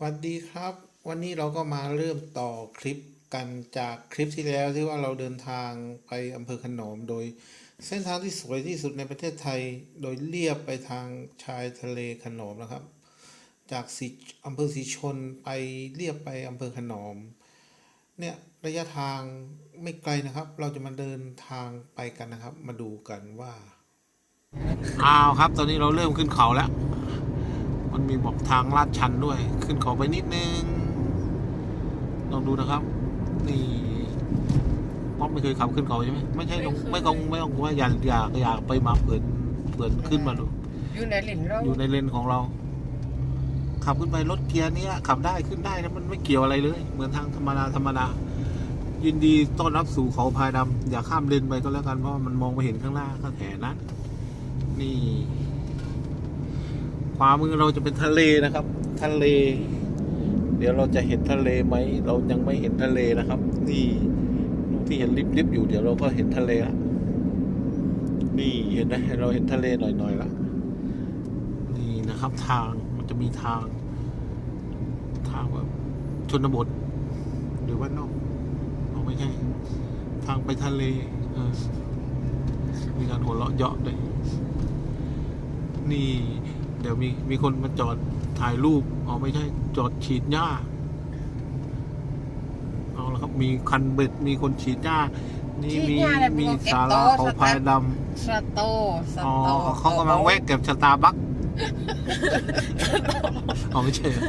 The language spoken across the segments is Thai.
สวัสดีครับ วันนี้เราก็มาเริ่มต่อคลิปกันจากคลิปที่แล้วที่ว่าเราเดินทางไปอำเภอขนอมโดยเส้นทางที่สวยที่สุดในประเทศไทย โดยเลียบไปทางชายทะเลขนอมนะครับ จากสีอำเภอสีชนไปเลียบไปอำเภอขนอมเนี่ยระยะทางไม่ไกลนะครับ เราจะมาเดินทางไปกันนะครับ มาดูกันว่าอ้าวครับ ตอนนี้เราเริ่มขึ้นเขาแล้ว มันมีบอกทางลาดชันด้วย ขึ้นเขาไปนิดนึง ลองดูนะครับ นี่ป๊อปไม่เคยขับขึ้นเขาใช่ไหมไม่ใช่ลงไม่ต้องไม่ต้องว่าอย่าอย่าอย่าไปมาเปิดเปิดขึ้นมาดูอยู่ในหลินเราอยู่ในเลนของเรา ขับขึ้นไปรถเกียร์เนี้ยขับได้ขึ้นได้นะมันไม่เกี่ยวอะไรเลย เหมือนทางธรรมดาธรรมดายินดีต้อนรับสู่เขาพายดำอย่าข้ามเลนไปก็แล้วกันเพราะว่ามันมองไปเห็นข้างหน้าก็แถนั้นนี่ ขวามือเราจะเป็นทะเลนะครับ ทะเล เดี๋ยวเราจะเห็นทะเลไหม เรายังไม่เห็นทะเลนะครับนี่ที่เห็นริบๆอยู่เดี๋ยวเราก็เห็นทะเลละนี่เห็นไหมเราเห็นทะเลหน่อยๆละนี่นะครับ ทางมันจะมีทาง ทางแบบชนบท หรือว่านอกเอาไม่ใช่ทางไปทะเลเออมีการหัวเราะเยาะด้วยนี่ เดี๋ยวมีมีคนมาจอดถ่ายรูปอ๋อไม่ใช่ จอดฉีดหญ้าเอาละครับ มีคันเบ็ดมีคนฉีดหญ้านี่มีมีสาราเขาพายดสโตสำอ๋อโตเขากำลังแวะเก็บสตาร์บัคอ๋อไม่ใช่เหรอ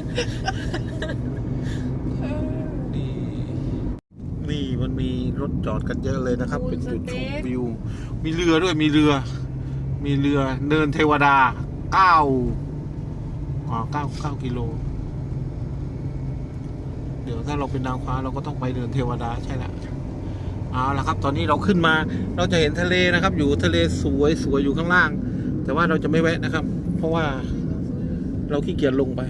นี่นี่มันมีรถจอดกันเยอะเลยนะครับ เป็นจุดชมวิว มีเรือด้วยมีเรือ มีเรือเดินเทวดา เก้าอ๋อเก้าเก้ากิโล เดี๋ยวถ้าเราเป็นนางฟ้าเราก็ต้องไปเดินเทวดาใช่แหละเอาละครับ ตอนนี้เราขึ้นมา เราจะเห็นทะเลนะครับ อยู่ทะเลสวยสวยอยู่ข้างล่าง แต่ว่าเราจะไม่แวะนะครับ เพราะว่าเราขี้เกียจลงไป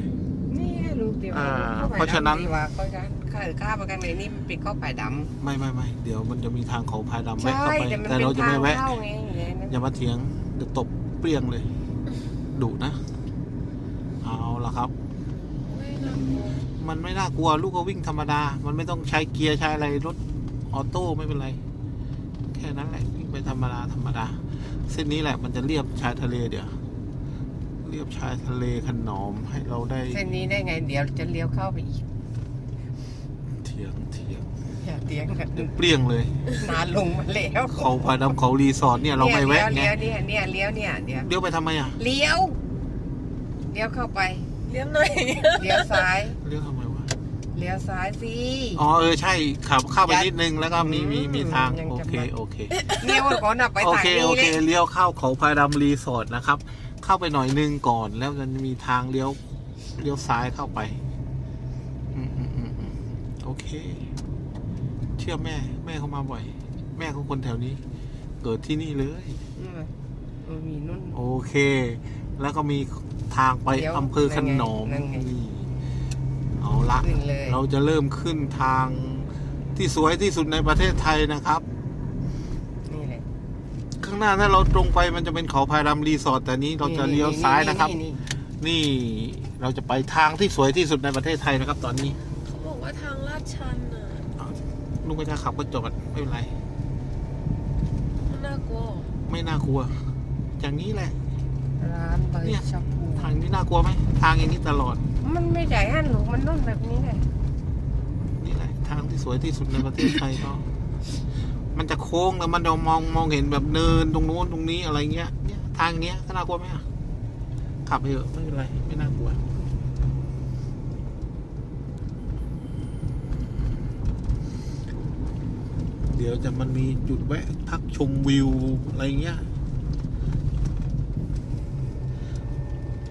นี่ลูกเดียวอ่าข้ไปเพราะฉะนั้นดำดีกว่าเขาจะข้าข้าประกันในนี่มันเป็นข้าวไผ่ดไม่ไม่ไม่เดี๋ยวมันจะมีทางเขาพายดำำแวะเข้าไป แต่มันแต่เป็นเราจะทาไม่งแวะเข้าไงอย่างเงี้ยนะอย่ามาเถียงเดี๋ยวตบเปรี้ยงเลย ดุนะ เอาละครับ มันไม่น่ากลัวลูกก็วิ่งธรรมดา มันไม่ต้องใช้เกียร์ใช้อะไรรถออโต้ไม่เป็นไร แค่นั้นแหละวิ่งไปธรรมดาธรรมดา เส้นนี้แหละมันจะเรียบชายทะเลเดี๋ยวเรียบชายทะเลขนอมให้เราได้ เส้นนี้ได้ไง เดี๋ยวจะเลี้ยวเข้าไปอีก เถียงเถียง อย่าเตียงกันเดี๋ยวเปรี้ยงเลย นานลงมาแล้วเขาพาดำเขารีสอร์ทเนี่ยเราไม่แวะไงเลี้ยวเนี่ยเนี่ยเลี้ยวเนี่ยเดี๋ยวเลี้ยวไปทำไมอะเลี้ยวเลี้ยวเข้าไปเลี้ยงหน่อยเลี้ยวซ้ายเลี้ยวทำไมวะเลี้ยวซ้ายสิอ๋อเออใช่ขับเข้าไปนิดนึงแล้วก็มีมีมีทางยังโอจะเคมาโอเคเนี่ยวันก่อนน่ะไปโอทางเคนี้โอเลเคยเลี้ยวเข้าเขาพายดำรีสอร์ทนะครับ เข้าไปหน่อยนึงก่อนแล้วมันจะมีทางเลี้ยวเลี้ยวซ้ายเข้าไป อืมอืมอืมอืมโอเคเชื่อแม่ แม่เขามาบ่อย แม่เขาคนแถวนี้ เกิดที่นี่เลยอืมเออมีนุ่น โอเค แล้วก็มีทางไปเดี๋ยวอำเภอขนอมนั่นไงนี่เอาละ ขึ้นเลย เราจะเริ่มขึ้นทางที่สวยที่สุดในประเทศไทยนะครับ นี่แหละข้างหน้าถ้าเราตรงไปมันจะเป็นเขาพายดำรีสอร์ทแต่นี้เราจะเลี้ยวซ้ายนะครับ นี่เราจะไปทางที่สวยที่สุดในประเทศไทยนะครับ ตอนนี้ เขาบอกว่าทางลาดชันอะ ลุงไม่กล้าขับก็จอดไม่เป็นไรมันน่ากลัวไม่น่ากลัว อย่างนี้แหละ ร้านใบเนี่ย ชะพูทางนี้น่ากลัวไหมทางอย่างนี้ตลอด มันไม่ใหญ่ฮั่นหนูมันนุ่นแบบนี้เลยนี่แหละ ทางที่สวยที่สุดในประเทศไทยก็มันจะโค้งแล้วมันจะมองมองเห็นแบบเนินตรงโน้นตรงนี้อะไรเงี้ยเนี่ยทางเนี้ยก็น่ากลัวไหมอะขับไปเถอะไม่เป็นไร ไม่น่ากลัว เดี๋ยวจะมันมีจุดแวะพักชมวิว อะไรเงี้ย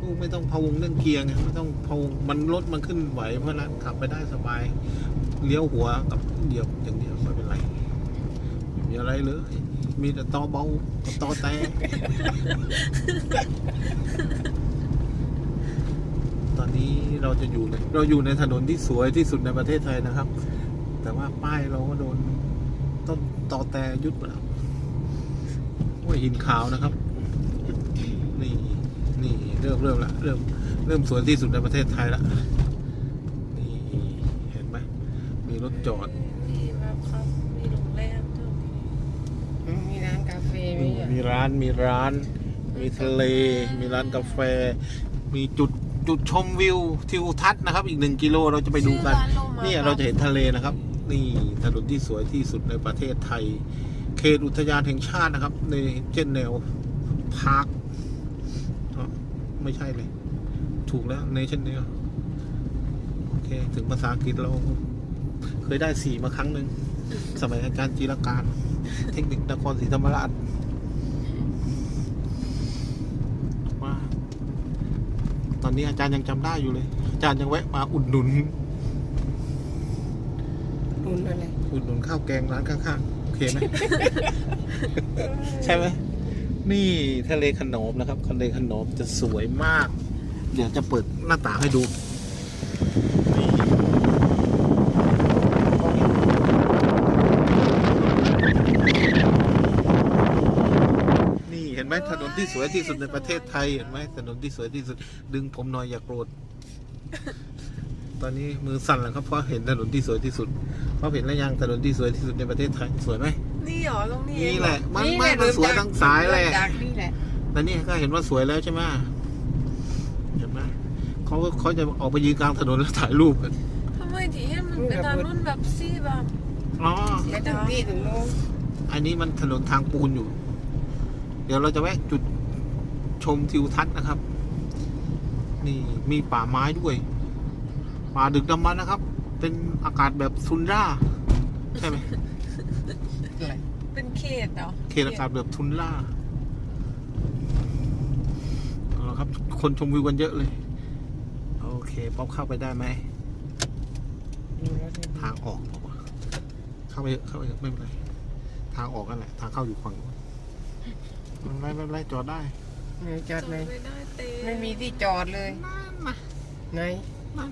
ลูไม่ต้องพะวงเรื่องเกียร์ไงไม่ต้องพะวงมันรถมันขึ้นไหวเพราะฉะนั้นขับไปได้สบาย เลี้ยวหัวกับเหยียบอย่างเดียวไม่เป็นไรไม่มีอะไรเลย มีแต่ตอเบาตอแต่ตอนนี้เราจะอยู่ในเราอยู่ในถนนที่สวยที่สุดในประเทศไทยนะครับ แต่ว่าป้ายเราก็โดน ต้นตอแต่ยุดไปแล้วห้วยหินขาวนะครับ นี่นี่เริ่มเริ่มละเริ่มเริ่มสวยที่สุดในประเทศไทยละรถจอดมีแบบครับมีโรงแรมด้วยมีร้านกาแฟไหมอะมีร้านมีร้าน มีทะเล มีร้านกาแฟ มีจุดจุดชมวิวทิวทัศน์นะครับ อีกหนึ่งกิโลเราจะไปดูกันชื่อร้านโลมาเนี่ยเราจะเห็นทะเลนะครับ นี่ถนนที่สวยที่สุดในประเทศไทย เขตอุทยานแห่งชาตินะครับ ในเช่นแนวพาร์คไม่ใช่เลย ถูกแล้วในเช่นแนวโอเค ถึงภาษาอังกฤษเราเคยได้สี่มาครั้งหนึ่ง สมัยอาจารย์จีรการ เทคนิคนครศรีธรรมราชว่าตอนนี้อาจารย์ยังจำได้อยู่เลย อาจารย์ยังแวะมาอุดหนุน นุ่นอะไร อุดหนุนข้าวแกงร้านข้างๆ โอเคไหม ใช่ไหม นี่ทะเลขนมนะครับทะเลขนมจะสวยมาก เดี๋ยวจะเปิดหน้าต่างให้ดูนี่นี่เห็นไหมถนนที่สวยที่สุดในประเทศไทย เห็นไหมถนนที่สวยที่สุด ดึงผมหน่อยอย่าโกรธ ตอนนี้มือสั่นแล้วครับเพราะเห็นถนนที่สวยที่สุดเพราะเห็นแล้วยังถนนที่สวยที่สุดในประเทศไทยสวยไหมนี่เหรอตรงนี้นี่แหละ มันนี่มันแหมันสวยเริ่ทั้งสายแหละเริ่มจากนี่แหละแต่นี่ก็เห็นว่าสวยแล้วใช่ไหมเห็นไหมเขาเขาจะออกไปยืนกลางถนนแล้วถ่ายรูปกันทำไมที่เห็นมันเป็นทางนุ่นแบบซี่แบบอ๋อไม่ต้องที่ถึงโน้นอันนี้มันถนนทางปูนอยู่ เดี๋ยวเราจะแวะจุดชมทิวทัศน์นะครับ นี่มีป่าไม้ด้วย ป่าดึกดำบรรพ์นะครับ เป็นอากาศแบบซุนร่าใช่ไหมอะไรเป็นเขตเหรอเขตอากาศแบบทุนล่าเอาละครับ คนชมวิวกันเยอะเลย โอเค ป๊อปเข้าไปได้ไหมดูแล้วจะทางออกบอกว่าเข้าไปเถอะเข้าไปเถอะไม่เป็นไร ทางออกกันแหละ ทางเข้าอยู่ฝั่งนู้นไม่เป็นไรไม่เป็นไรจอดได้ไม่จอดจำเลยไม่ได้เต้ไม่มีที่จอดเลยนั่นนะไหน นั่น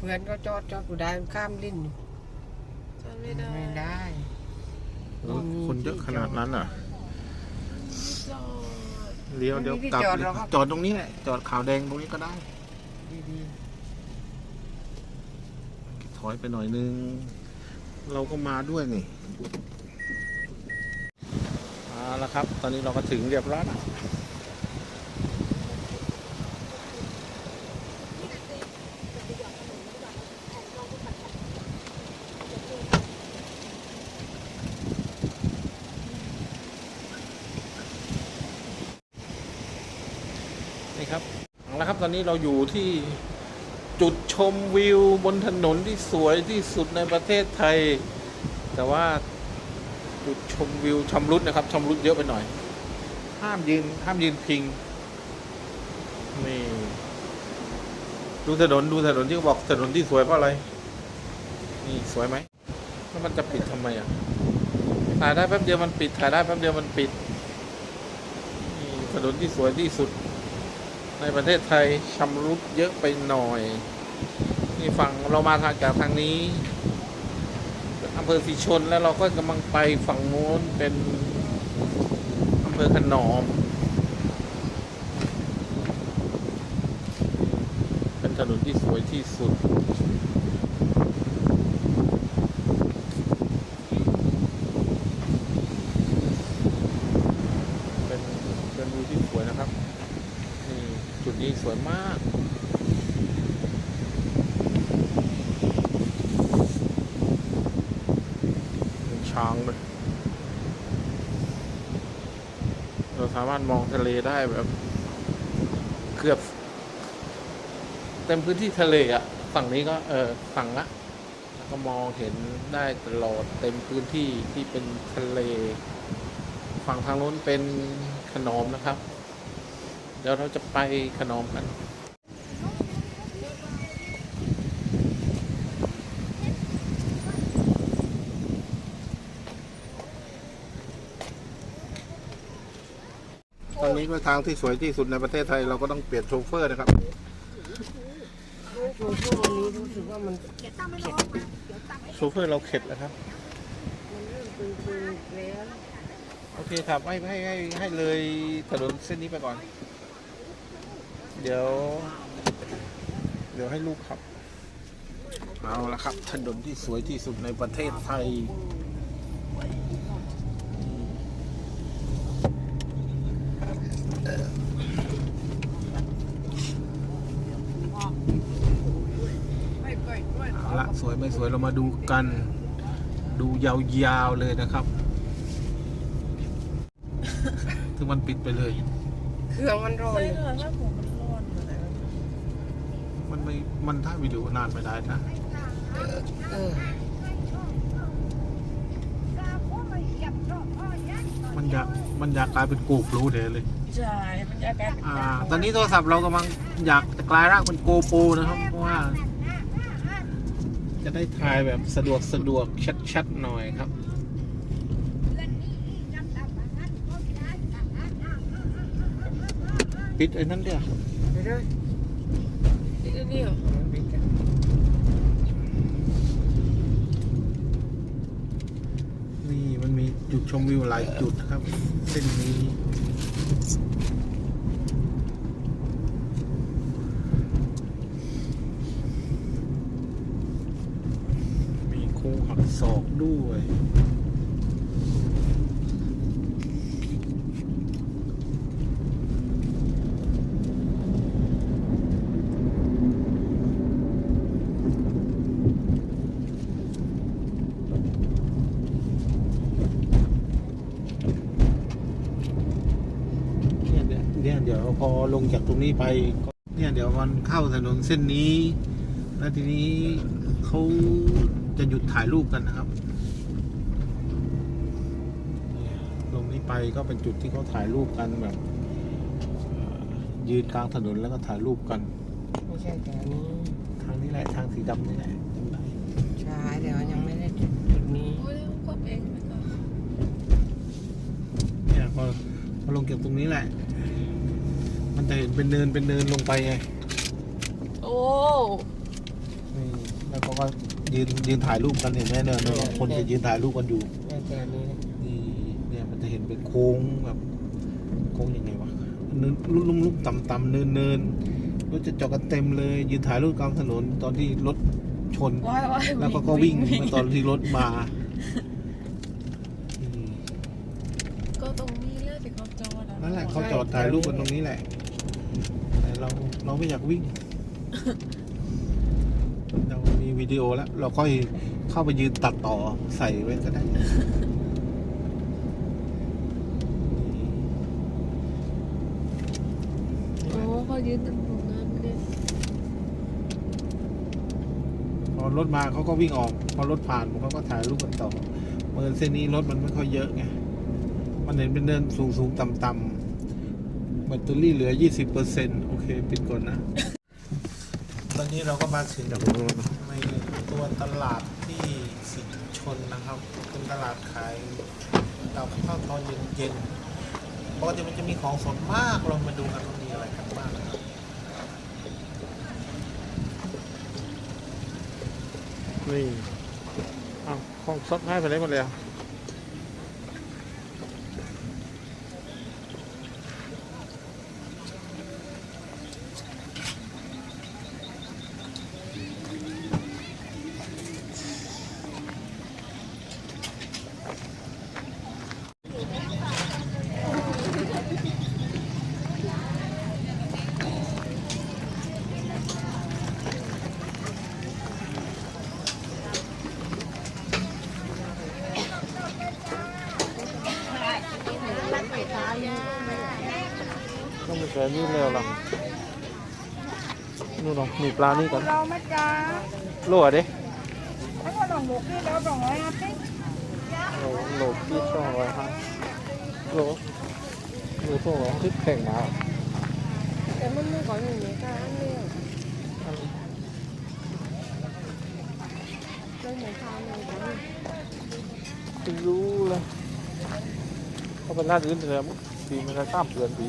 เพื่อนก็จอดจอดกูได้ข้ามลิ้นอยู่จำไม่ได้ไม่ได้โอ้คนเยอะขนาดนั้นอะจอดเลี้ยวเดี๋ยวกลับเลยจอดตรงนี้แหละจอดขาวแดงตรงนี้ก็ได้ดีถอยไปหน่อยนึง เราก็มาด้วยนี่เอาละครับ ตอนนี้เราก็ถึงเรียบร้อยแล้วนี่ครับเอาละครับ ตอนนี้เราอยู่ที่จุดชมวิวบนถนนที่สวยที่สุดในประเทศไทย แต่ว่าจุดชมวิวชำรุดนะครับชำรุดเยอะไปหน่อย ห้ามยืนห้ามยืนพิงนี่ดูถนนดูถนนที่เขาบอกถนนที่สวยเพราะอะไร นี่สวยไหมแล้วมันจะปิดทำไมอะถ่ายได้แป๊บเดียวมันปิดถ่ายได้แป๊บเดียวมันปิดนี่ถนนที่สวยที่สุด ในประเทศไทยชำรุดเยอะไปหน่อย นี่ฝั่งเรามาทางจากทางนี้อำเภอสีชนแล้วเราก็กำลังไปฝั่งโน้นเป็นอำเภอขนอม เป็นถนนที่สวยที่สุด เป็นเป็นวิวที่สวยนะครับ นี่จุดนี้สวยมาก เป็น ช้างเลยเราสามารถมองทะเลได้แบบเกือบ เต็มพื้นที่ทะเลอะฝั่งนี้ก็ เออฝั่งละแล้วก็มองเห็นได้ตลอดเต็มพื้นที่ที่เป็นทะเล ฝั่งทางโน้นเป็นขนมนะครับ เดี๋ยวเราจะไปขนมกัน ตอนนี้ก็ทางที่สวยที่สุดในประเทศไทยเราก็ต้องเปลี่ยนโชเฟอร์นะครับช่วงช่วงนี้รู้สึกว่ามันเข็ดโชเฟอร์เราเข็ดแล้วครับมันเริ่มตึงๆแล้วโอเคครับให้ให้ให้ให้เลยถนนเส้นนี้ไปก่อน เดี๋ยว เดี๋ยวให้ลูกขับ เอาละครับ ถนนที่สวยที่สุดในประเทศไทย เอาละส วยไม่สวยเรามาดูกัน ดูยาวๆ เลยนะครับ ถึงมันปิดไปเลย เครื่องมันร้อนใช่เลยค่ะถ้าผมมันร้อนอะไรแบบนี้มันไม่มันถ่ายวิดีโอนานไม่ได้นะเออ มันอยากมันอยากกลายเป็นกูกรู้เดี๋ยวเลย ใช่มันจะกลายเป็นอ่า ตอนนี้โทรศัพท์เรากำลังอยากจะกลายร่างเป็นโกโปรนะครับ เพราะว่า จะได้ถ่ายแบบสะดวกสะดวกชัดๆหน่อยครับ ปิดไอ้นั่นเดียวไปเลยนี่นี่เหรอนนี่มันมีจุดชมวิวหลายจุดนะครับ เส้นนี้ มีโค้งหักศอก ด้วย เนี่ยเดี๋ยวเดี๋ยวพอลงจากตรงนี้ไป เนี่ยเดี๋ยวมันเข้าถนนเส้นนี้ แล้วทีนี้เขาจะหยุดถ่ายรูปกันนะครับเนี่ยลงนี้ ไปก็เป็นจุดที่เขาถ่ายรูปกันแบบเอ่อยืนกลางถนนแล้วก็ถ่ายรูปกัน ไม่ใช่แต่อันนี้ทางนี้แหละทางสีดำนี่แหละจำได้ใช่แต่ว่ายังไม่ได้จุดจุดนี้โอ้ยกดเองไปก่อนเนี่ยพอพอลงจากตรงนี้แหละ มันจะเห็นเป็นเนินเป็นเนินลงไปไงโอ้นี่แล้วเขาก็ยืนยืนถ่ายรูปกันเห็นไหมเนี่ยเนี่ยคนจะยืนถ่ายรูปกันอยู่ โค้งแบบโค้งยังไงวะเนินลุ่มลุ่มลุ่มต่ำต่ำเนินเนินรถจะจอดกันเต็มเลย ยืนถ่ายรูปกลางถนนตอนที่รถชนว้ายว้ายแล้วก็ก็วิ่งมาตอนที่รถมาอืมก็ตรงนี้เลยที่เขาจอดอะนั่นแหละเขาจอดถ่ายรูปกันตรงนี้แหละแต่เราเราไม่อยากวิ่ง เรามีวิดีโอแล้ว เราค่อยเข้าไปยืนตัดต่อใส่ไว้ก็ได้ โอ้เขา ยืนตรงนั้นเลยพอรถมาเขาก็วิ่งออก พอรถผ่านเขาก็ถ่ายรูปกันต่อเมื่อเส้นนี้รถมันไม่ค่อยเยอะไงมันเห็นเป็นเดินสูงสูงต่ำต่ำแบตเตอรี่เหลือ 20%โอเคปิดก่อนนะ ตอนนี้เราก็มาถึงในตัวตลาดที่สิชนนะครับ เป็นตลาดขายกับข้าวตอนเย็นๆปกติมันจะมีของสดมากเรามาดูกันว่ามีอะไรกันบ้าง นี่เอาของซดง่ายไปเลยหมดแล้ว ยต้องมีแกนี่เร็วหรอนู่นหรอมีปลานี่ก่อนเราไหมจ๊ะโลอะดิถ้าคนหลงหมูพี่แล้วสองร้อยห้าสิบโลโลที่สองร้อยห้าโลโลสองร้อยที่แข่งมาแต่มันไม่ก่อนอย่างนี้ก็อันเดียวเราเหมือนทานเลยจ้ะไม่รู้เลยเขาเป็นร้านอื่นเลยปีมันก็ข้ามเดือนปี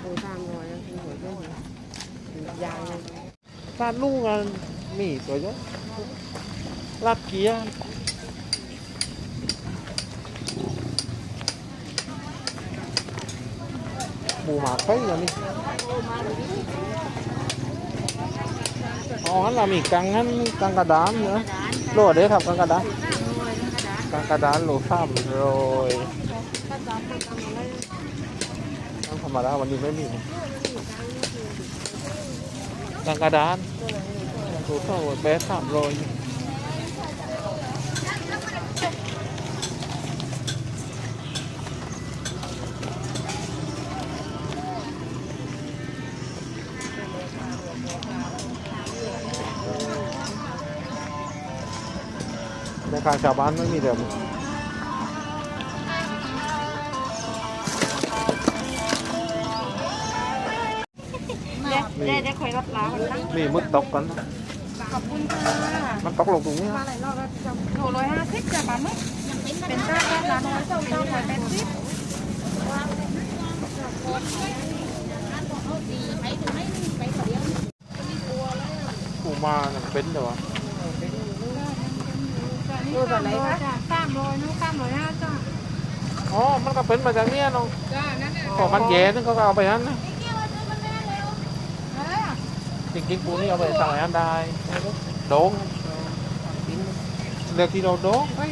โอ้ตามรอยแล้วคือหัวด้วยยางเลย ร้านลุงกันมีตัวเยอะลาดเกียร์หมูหมาไก่แล้วนี่อ๋องั้นเรามีกังงั้ นกังกระดานเนอะโลเด้ครับกังกระดานกังกระดานโลสามโรยกังธรรมดาวันนี้ไม่มีกังกรานโลสามรยแปดสามโรยในทางชาวบ้านไม่มีเดิม นตั้งมีมุดตกกันนะขอบคุณค่ะมันตกลงตรงนี้มาหลายรอบแล้วจะโลร้อยห้าสิบจ้ะปลาหมึกเป็นเจ้าแรกร้านร้อยเจ้าเจ้าร้อยแปดสิบกูมาเนี่ยเป็นเดี๋ยวะดูแบบไหนคะจ้ะสามร้อยนู้นสามร้อยห้าจ้ะอ๋อ มันก็เป็นมาจากเนี้ยน้องจ้านั่นแหละของมันแย่นึงเขาก็เอาไปนั้นนะเออ จริงๆกูนี่เอาไปสั่งอันได้โดงเรียกที่เราโดงไอ้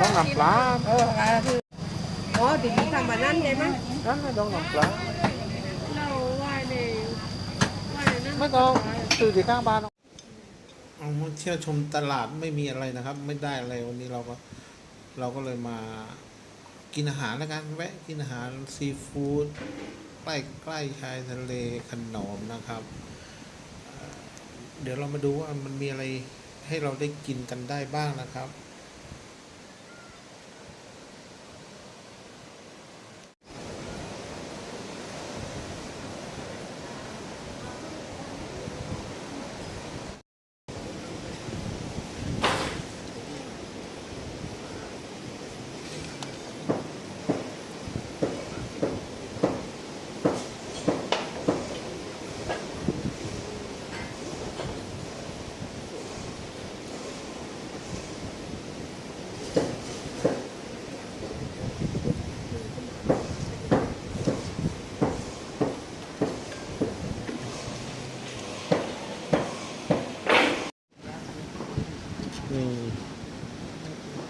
ต้องหนักปลาเออคืออ๋อติดทำแบบนั้นใช่ไหมนั่นไม่ต้องหนักปลาเราไหว้ในไหว้ในนั้นไม่ต้องซื้อที่ข้างบ้านเอามาเที่ยวชมตลาดไม่มีอะไรนะครับ ไม่ได้อะไรวันนี้เราก็เราก็เลยมากินอาหารแล้วกันแวะกินอาหารซีฟู้ดใกล้ใกล้ชายทะเลขนอมนะครับเอ่อ เดี๋ยวเรามาดูว่ามันมีอะไรให้เราได้กินกันได้บ้างนะครับ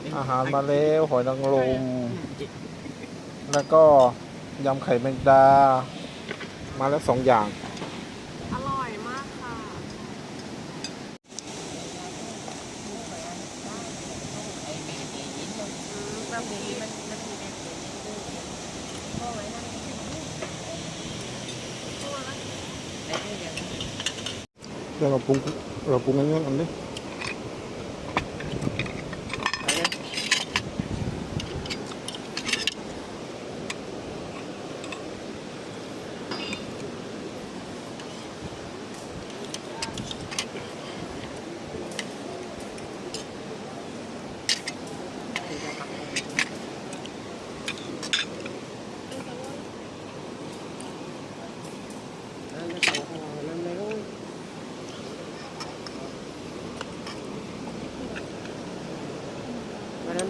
นี่ อาหารมาแล้วหอยนางรมแล้วก็ยำไข่แมงดา มาแล้วสองอย่าง อร่อยมากค่ะ เดี๋ยวเราปรุงเราปรุงงั้นๆอันนี้วันนั้น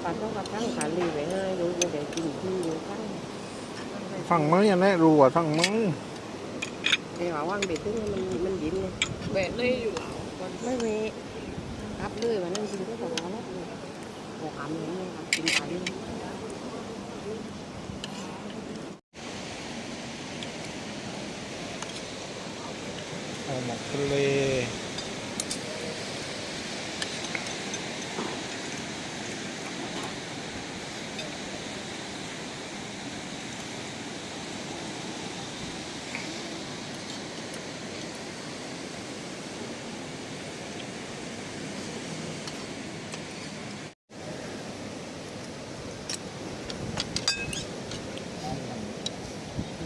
ปลาต้องกับทั้งขาลีไปให้ดูจะได้กินที่ทั้งฝั่งมือยังได้รู้ว่าฝั่งมือไอ้หว่าว่างเบ็ดตึ้งมันมันดินเลยเบะเลยอยู่แล้วไม่เวรับเลยวันนั้นกินก็บอกว่าโอ้หามเลยเนี่ยครับกินขาลีเอาหมกทะเล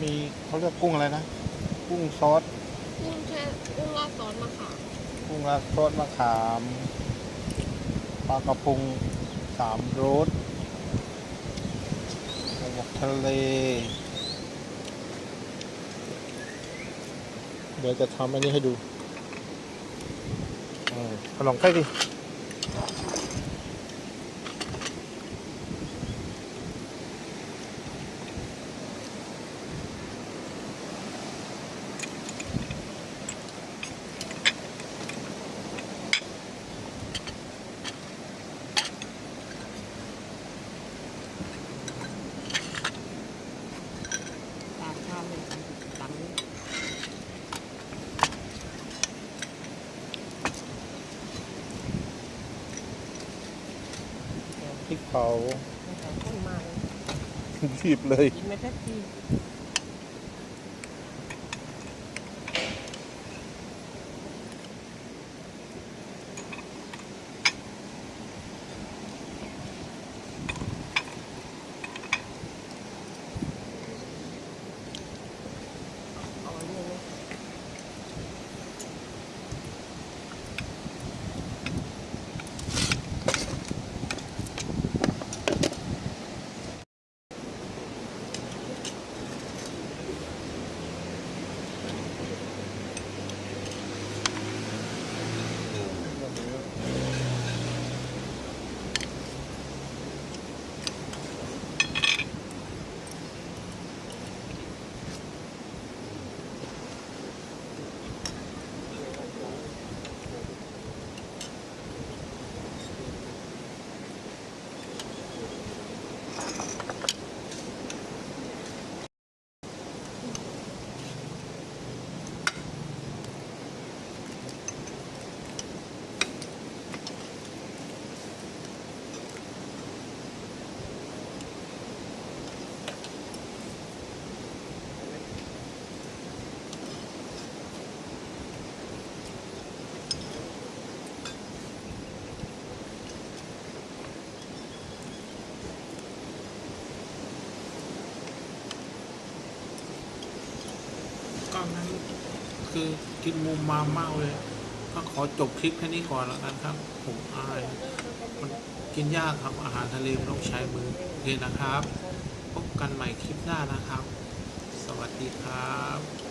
มี เขาเรียกกุ้งอะไรนะ กุ้งซอส กุ้งแช่กุ้งราดซอสมะขามกุ้งราดซอสมะขามปลากระพงสามรสหมกทะเล เดี๋ยวจะทำอันนี้ให้ดูเออขนมใกล้ดิาข้นมากเลยรีบเลย กินไม่ได้ที เอาอันนี้เลย ก็นั้น คิดมุมมามากเลยก็ขอจบคลิปแค่นี้ก่อนแล้วกันครับ ผมอาย มันกินยากครับอาหารทะเลมันต้องใช้มือโอเคนะครับ พบกันใหม่คลิปหน้านะครับ สวัสดีครับ